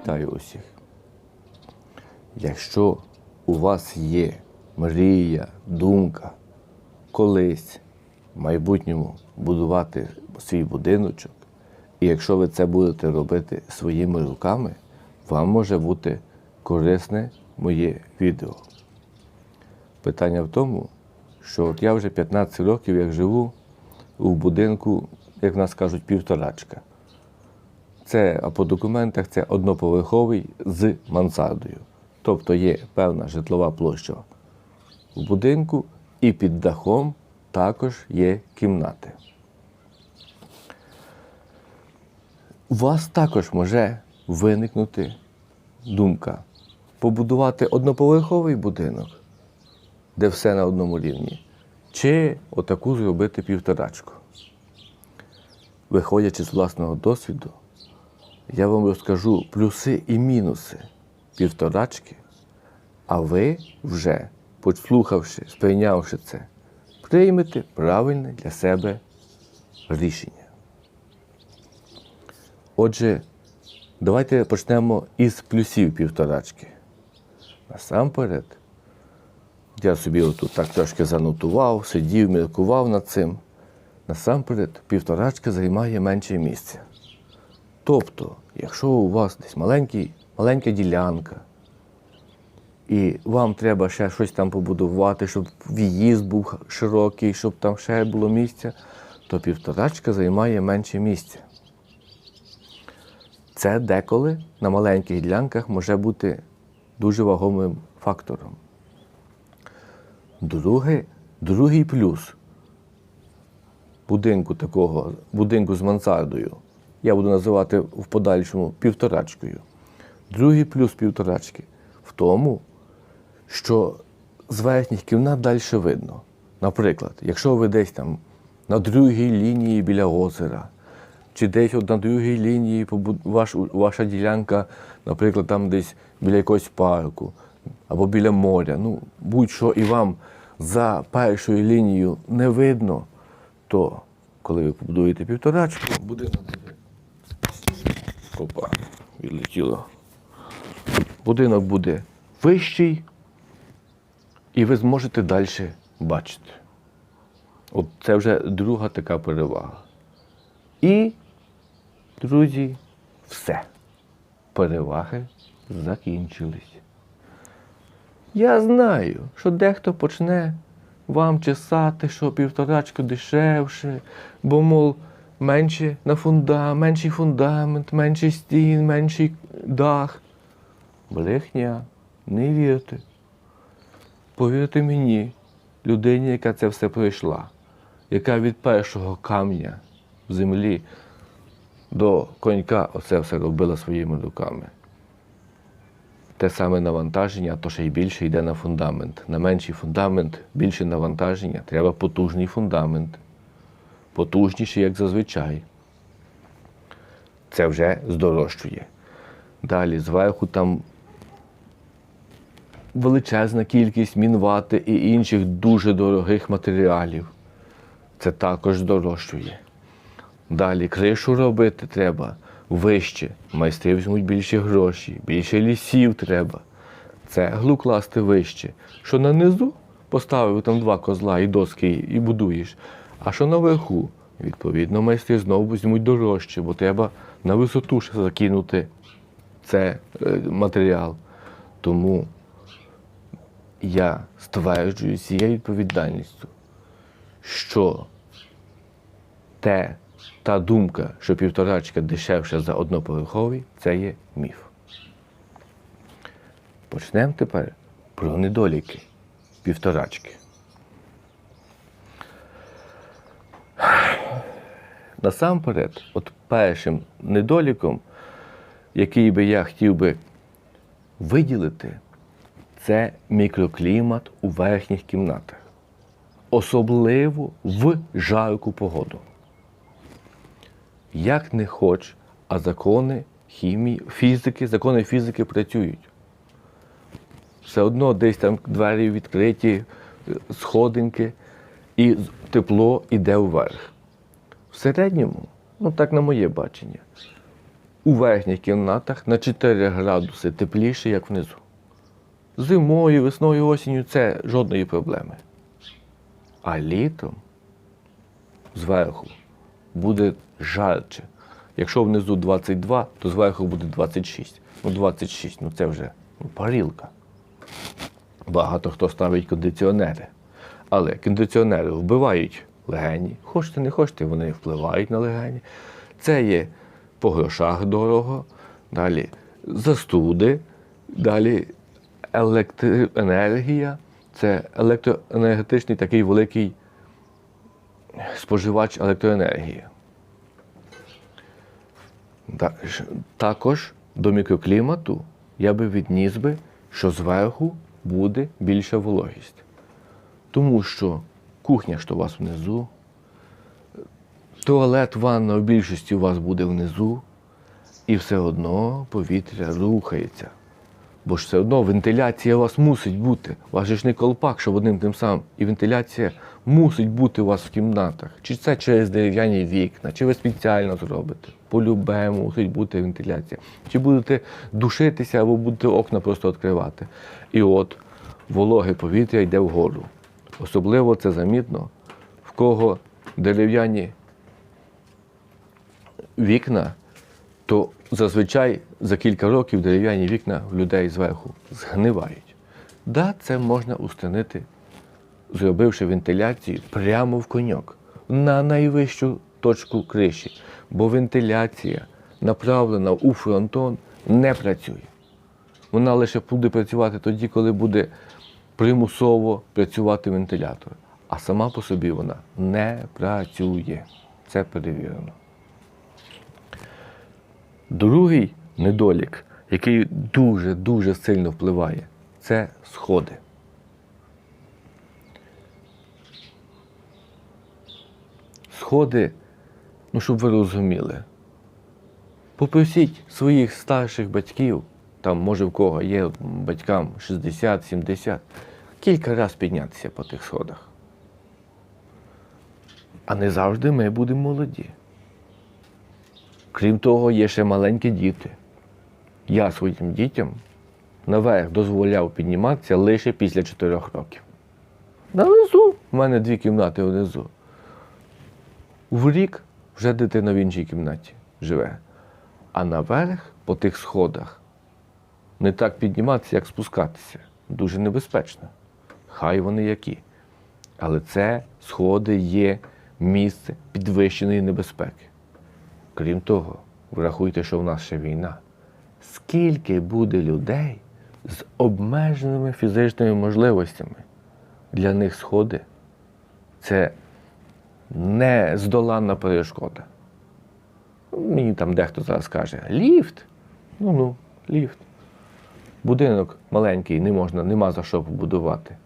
Вітаю усіх. Якщо у вас є мрія, думка колись в майбутньому будувати свій будиночок, і якщо ви це будете робити своїми руками, вам може бути корисне моє відео. Питання в тому, що от я вже 15 років як живу у будинку, як в нас кажуть, півторачка. Це по документах це одноповерховий з мансардою. Тобто є певна житлова площа в будинку, і під дахом також є кімнати. У вас також може виникнути думка побудувати одноповерховий будинок, де все на одному рівні, чи отаку зробити півторачку. Виходячи з власного досвіду, я вам розкажу плюси і мінуси півторачки, а ви вже, послухавши, сприйнявши це, приймете правильне для себе рішення. Отже, давайте почнемо із плюсів півторачки. Насамперед, я собі отут так трошки занотував, сидів, міркував над цим. Насамперед, півторачка займає менше місця. Тобто, якщо у вас десь маленький, маленька ділянка, і вам треба ще щось там побудувати, щоб в'їзд був широкий, щоб там ще було місця, то півторачка займає менше місця. Це деколи на маленьких ділянках може бути дуже вагомим фактором. Друге, другий плюс будинку такого, будинку з мансардою, я буду називати в подальшому півторачкою. Другий плюс півторачки в тому, що з верхніх кімнат далі видно. Наприклад, якщо ви десь там на другій лінії біля озера, чи десь от на другій лінії ваш, ваша ділянка, наприклад, там десь біля якогось парку або біля моря, ну будь-що і вам за першою лінією не видно, то коли ви побудуєте півторачку, буде. Опа, відлетіло. Будинок буде вищий, і ви зможете далі бачити. От це вже друга така перевага. І, друзі, все. Переваги закінчились. Я знаю, що дехто почне вам чесати, що півторачка дешевше, бо, мов, менше на фунда, менший фундамент, менший стін, менший дах. Брехня, не вірте. Повірте мені, людині, яка це все пройшла, яка від першого камня в землі до конька оце все робила своїми руками. Те саме навантаження, а то ще й більше йде на фундамент. На менший фундамент більше навантаження, треба потужний фундамент. Потужніший, як зазвичай. Це вже здорожчує. Далі зверху там величезна кількість мінвати і інших дуже дорогих матеріалів. Це також здорожчує. Далі кришу робити треба вище. Майстри візьмуть більше гроші, більше лісів треба. Цеглу класти вище. Що на низу поставив там два козла і доски і будуєш. А що наверху, відповідно, майстри знову візьмуть дорожче, бо треба на висоту ще закинути це е, матеріал. Тому я стверджую цією відповідальністю, що те, та думка, що півторачка дешевша за одноповерховий, це є міф. Почнемо тепер про недоліки півторачки. Насамперед, от першим недоліком, який би я хотів би виділити, це мікроклімат у верхніх кімнатах, особливо в жарку погоду. Як не хоч, а закони хімії, фізики, закони фізики працюють. Все одно десь там двері відкриті, сходинки, і тепло йде вверх. В середньому, ну так на моє бачення, у верхніх кімнатах на 4 градуси тепліше, як внизу. Зимою, весною, осінню це жодної проблеми. А літом зверху буде жарче. Якщо внизу 22, то зверху буде 26. Ну, 26, ну це вже ну, парілка. Багато хто ставить кондиціонери. Але кондиціонери вбивають легені. Хочете, не хочете, вони впливають на легені. Це є по грошах дорого, далі застуди, далі електроенергія. Це електроенергетичний такий великий споживач електроенергії. Також до мікроклімату я би відніс би, що зверху буде більша вологість. Тому що кухня то у вас внизу, туалет, ванна в більшості у вас буде внизу, і все одно повітря рухається. Бо ж все одно вентиляція у вас мусить бути. У вас ж не колпак, щоб одним тим самим. І вентиляція мусить бути у вас в кімнатах. Чи це через дерев'яні вікна, чи ви спеціально зробите. По-любому мусить бути вентиляція. Чи будете душитися, або будете окна просто відкривати. І от вологе повітря йде вгору. Особливо це замітно, в кого дерев'яні вікна, то зазвичай за кілька років дерев'яні вікна в людей зверху згнивають. Да, це можна устранити, зробивши вентиляцію прямо в коньок, на найвищу точку криші, бо вентиляція, направлена у фронтон, не працює. Вона лише буде працювати тоді, коли буде примусово працювати вентилятор. А сама по собі вона не працює. Це перевірено. Другий недолік, який дуже-дуже сильно впливає, це сходи. Сходи, ну щоб ви розуміли, попросіть своїх старших батьків, там, може, в кого є батькам 60-70, кілька разів піднятися по тих сходах. А не завжди ми будемо молоді. Крім того, є ще маленькі діти. Я своїм дітям наверх дозволяв підніматися лише після 4 років. Навезу, в мене дві кімнати внизу. В рік вже дитина в іншій кімнаті живе. А наверх по тих сходах не так підніматися, як спускатися. Дуже небезпечно. Хай вони які. Але це сходи є місце підвищеної небезпеки. Крім того, врахуйте, що в нас ще війна. Скільки буде людей з обмеженими фізичними можливостями? Для них сходи це нездоланна перешкода. Мені там дехто зараз каже, ліфт. Ну ну, ліфт. Будинок маленький, не можна, нема за що побудувати.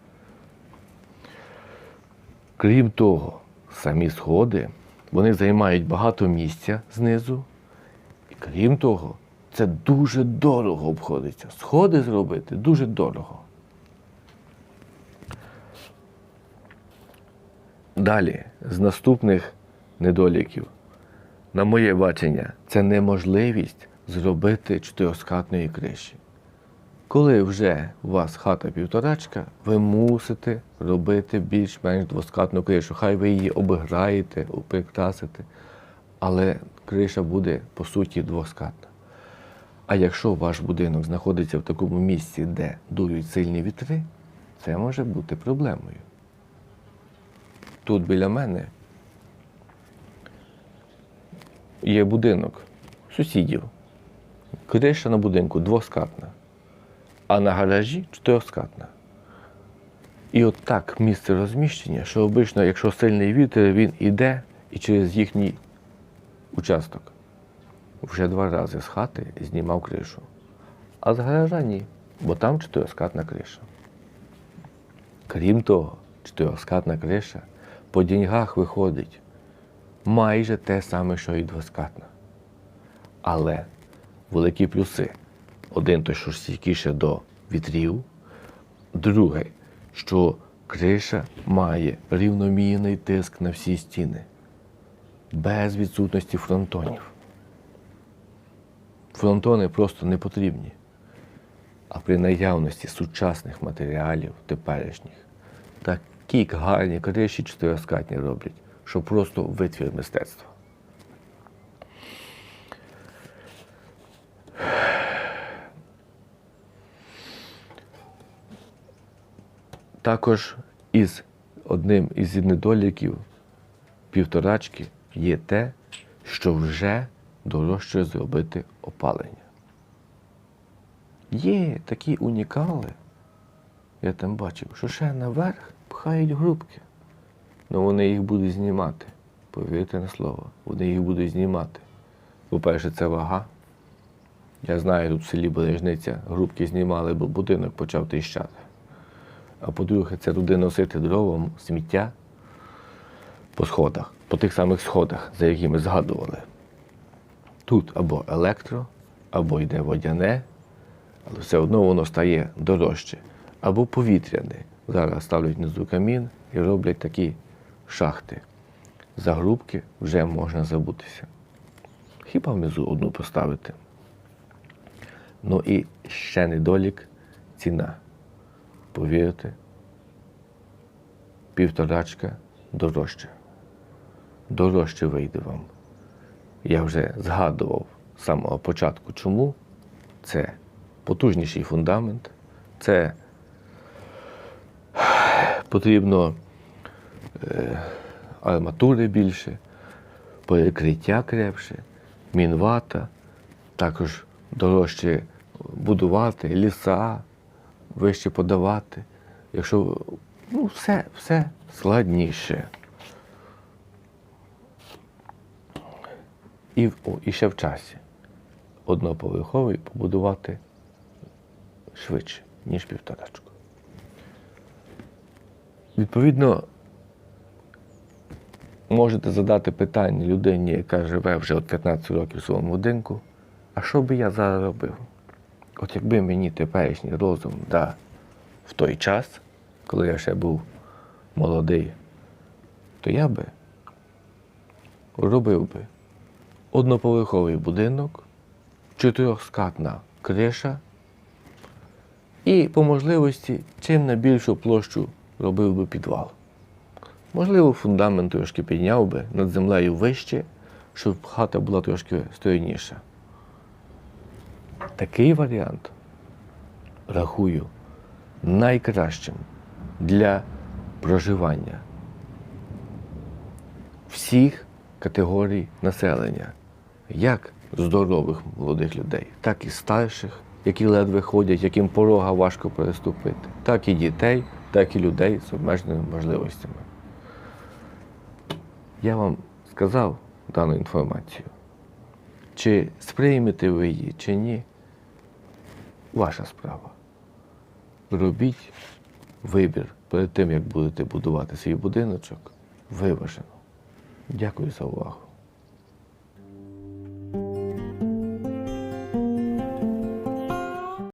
Крім того, самі сходи, вони займають багато місця знизу. І крім того, це дуже дорого обходиться. Сходи зробити дуже дорого. Далі, з наступних недоліків, на моє бачення, це неможливість зробити чотирьохскатної криші. Коли вже у вас хата півторачка, ви мусите робити більш-менш двоскатну кришу. Хай ви її обіграєте, прикрасите, але криша буде по суті двоскатна. А якщо ваш будинок знаходиться в такому місці, де дують сильні вітри, це може бути проблемою. Тут біля мене є будинок сусідів. Криша на будинку двоскатна а на гаражі чотирьохскатна. І от так місце розміщення, що обично, якщо сильний вітер, він іде і через їхній участок. Вже два рази з хати знімав кришу. А з гаража ні, бо там чотирьохскатна криша. Крім того, чотирьохскатна криша по деньгах виходить майже те саме, що і двоскатна. Але великі плюси. Один той, що стійкіше до вітрів. Друге, що криша має рівномірний тиск на всі стіни, без відсутності фронтонів. Фронтони просто не потрібні. А при наявності сучасних матеріалів теперішніх такі гарні криші чотирискатні роблять, що просто витвір мистецтва. Також із одним із недоліків півторачки є те, що вже дорожче зробити опалення. Є такі унікали, я там бачив, що ще наверх пхають грубки. Ну вони їх будуть знімати. Повірте на слово, вони їх будуть знімати. По-перше, це вага. Я знаю, тут в селі Бережниця грубки знімали, бо будинок почав тріщати. А по-друге, це туди носити дрова, сміття по сходах, по тих самих сходах, за які ми згадували. Тут або електро, або йде водяне, але все одно воно стає дорожче. Або повітряне. Зараз ставлять внизу камін і роблять такі шахти. За грубки вже можна забутися. Хіба внизу одну поставити? Ну і ще недолік ціна. Повірте, півторачка дорожче. Дорожче вийде вам. Я вже згадував з самого початку, чому це потужніший фундамент, це потрібно е, арматури більше, перекриття крепше, мінвата, також дорожче будувати, ліса, вище подавати. Якщо ну, все, все складніше. І, о, і ще в часі одноповерховий побудувати швидше, ніж півторачку. Відповідно, можете задати питання людині, яка живе вже от 15 років в своєму будинку, а що би я зараз робив? От якби мені теперішній розум дав в той час, коли я ще був молодий, то я би робив би одноповерховий будинок, чотирьохскатна криша і по можливості чим на більшу площу робив би підвал. Можливо, фундамент трошки підняв би над землею вище, щоб хата була трошки стройніша. Такий варіант рахую найкращим для проживання всіх категорій населення, як здорових молодих людей, так і старших, які ледве ходять, яким порога важко переступити, так і дітей, так і людей з обмеженими можливостями. Я вам сказав дану інформацію. Чи сприймете ви її, чи ні, ваша справа. Робіть вибір перед тим, як будете будувати свій будиночок, виважено. Дякую за увагу.